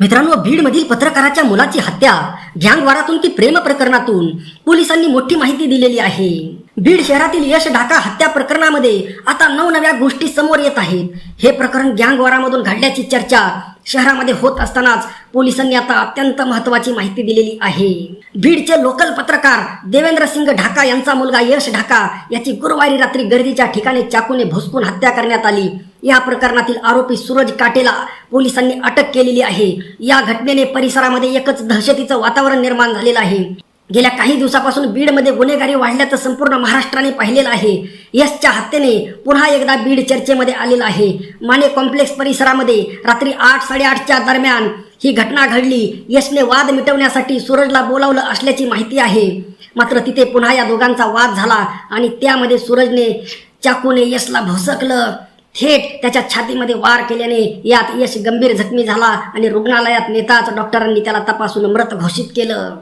मित्रांनो बीडमधील पत्रकाराच्या मुलाची हत्या गँगवारातून की प्रेम प्रकरणातून पोलिसांनी मोठी माहिती दिलेली आहे. बीड शहरातील यश ढाका हत्या प्रकरणामध्ये आता नवनव्या गोष्टी समोर येत आहेत. हे प्रकरण गँगवारामधून घडल्याची चर्चा शहरामध्ये होत असतानाच पोलिसांनी आता अत्यंत महत्वाची माहिती दिलेली आहे. बीडचे लोकल पत्रकार देवेंद्र सिंग ढाका यांचा मुलगा यश ढाका याची गुरुवारी रात्री गर्दीच्या ठिकाणी चाकूने भुसकून हत्या करण्यात आली. या प्रकरणातील आरोपी सूरज काटेला पोलिसांनी अटक केलेली आहे. या घटनेने परिसरामध्ये एकच दहशतीचं वातावरण निर्माण झालेलं आहे. गेल्या काही दिवसापासून बीडमध्ये गुन्हेगारी वाढल्याचं संपूर्ण महाराष्ट्राने पाहिलेलं आहे. यशच्या हत्येने पुन्हा एकदा बीड चर्चेमध्ये आलेलं आहे. माने कॉम्प्लेक्स परिसरामध्ये रात्री आठ साडेआठच्या दरम्यान ही घटना घडली. यशने वाद मिटवण्यासाठी सूरजला बोलावलं असल्याची माहिती आहे. मात्र तिथे पुन्हा या दोघांचा वाद झाला आणि त्यामध्ये सूरजने चाकूने यशला भोसकलं. थेट त्याच्या छातीमध्ये वार केल्याने यात यश गंभीर जखमी झाला आणि रुग्णालयात नेताच डॉक्टरांनी त्याला तपासून मृत घोषित केलं.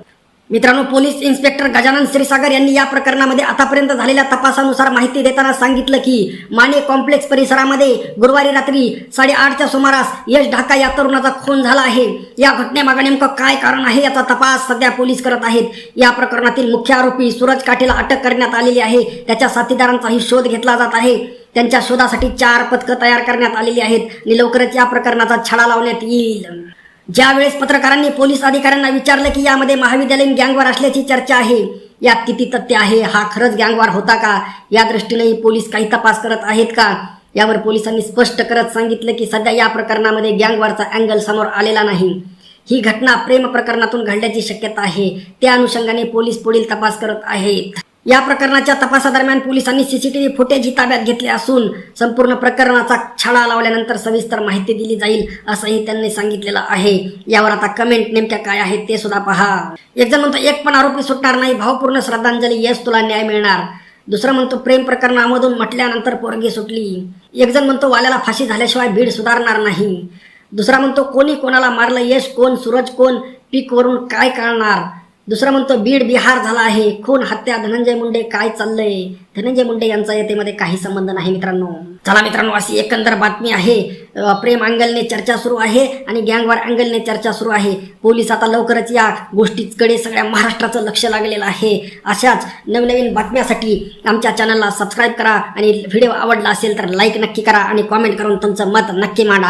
मित्रांनो पोलीस इन्स्पेक्टर गजानन श्रीसागर यांनी या प्रकरणामध्ये आतापर्यंत झालेल्या तपासानुसार माहिती देताना सांगितलं की माने कॉम्प्लेक्स परिसरामध्ये गुरुवारी रात्री साडेआठच्या सुमारास यश ढाका या तरुणाचा खून झाला आहे. या घटनेमागे नेमकं काय कारण आहे याचा तपास सध्या पोलीस करत आहेत. या प्रकरणातील मुख्य आरोपी सूरज काठेला अटक करण्यात आलेली आहे. त्याच्या साथीदारांचाही शोध घेतला जात आहे. त्यांच्या शोधासाठी चार पथकं तयार करण्यात आलेली आहेत आणि लवकरच या प्रकरणाचा छडा लावण्यात येईल. ज्यावेळेस पत्रकारांनी पोलीस अधिकाऱ्यांना विचारलं की यामध्ये महाविद्यालयीन गँगवार असल्याची चर्चा आहे यात किती तथ्य आहे हा खरंच गँगवार होता का? या दृष्टीनेही पोलीस काही तपास करत आहेत का? यावर पोलिसांनी स्पष्ट करत सांगितलं की सध्या या प्रकरणामध्ये गँगवारचा अँगल समोर आलेला नाही. ही घटना प्रेम प्रकरणातून घडल्याची शक्यता आहे. त्या अनुषंगाने पोलीस पुढील तपास करत आहेत. या प्रकरणाच्या तपासादरम्यान पोलिसांनी सीसीटीव्ही फुटेजही ताब्यात घेतले असून संपूर्ण प्रकरणाचा छडा लावल्यानंतर सविस्तर माहिती दिली जाईल असंही त्यांनी सांगितलेलं आहे. यावर आता कमेंट नेमक्या काय आहेत ते सुद्धा पहा. एक जण म्हणतो एक पण आरोपी सुटणार नाही भावपूर्ण श्रद्धांजली येस तुला न्याय मिळणार. दुसरं म्हणतो प्रेम प्रकरणामधून म्हटल्यानंतर पोरगी सुटली. एक जण म्हणतो वाल्याला फाशी झाल्याशिवाय भीड सुधारणार नाही. दुसरा म्हणतो कोणी कोणाला मारलं यश कोण सूरज कोण पीक वरून काय कळणार दुसरा म्हणतो बीड बिहार झाला आहे. खून हत्या धनंजय मुंडे काय चाललंय? धनंजय मुंडे यांचा येतेमध्ये काही संबंध नाही मित्रांनो. चला मित्रांनो अशी एकंदर बातमी आहे. प्रेम अँगलने चर्चा सुरू आहे आणि गँगवार अँगलने चर्चा सुरू आहे. पोलीस आता लवकरच या गोष्टीकडे सगळ्या महाराष्ट्राचं लक्ष लागलेलं आहे. अशाच नवनवीन बातम्यासाठी आमच्या चॅनलला सबस्क्राईब करा आणि व्हिडिओ आवडला असेल तर लाईक नक्की करा आणि कॉमेंट करून तुमचं मत नक्की मांडा.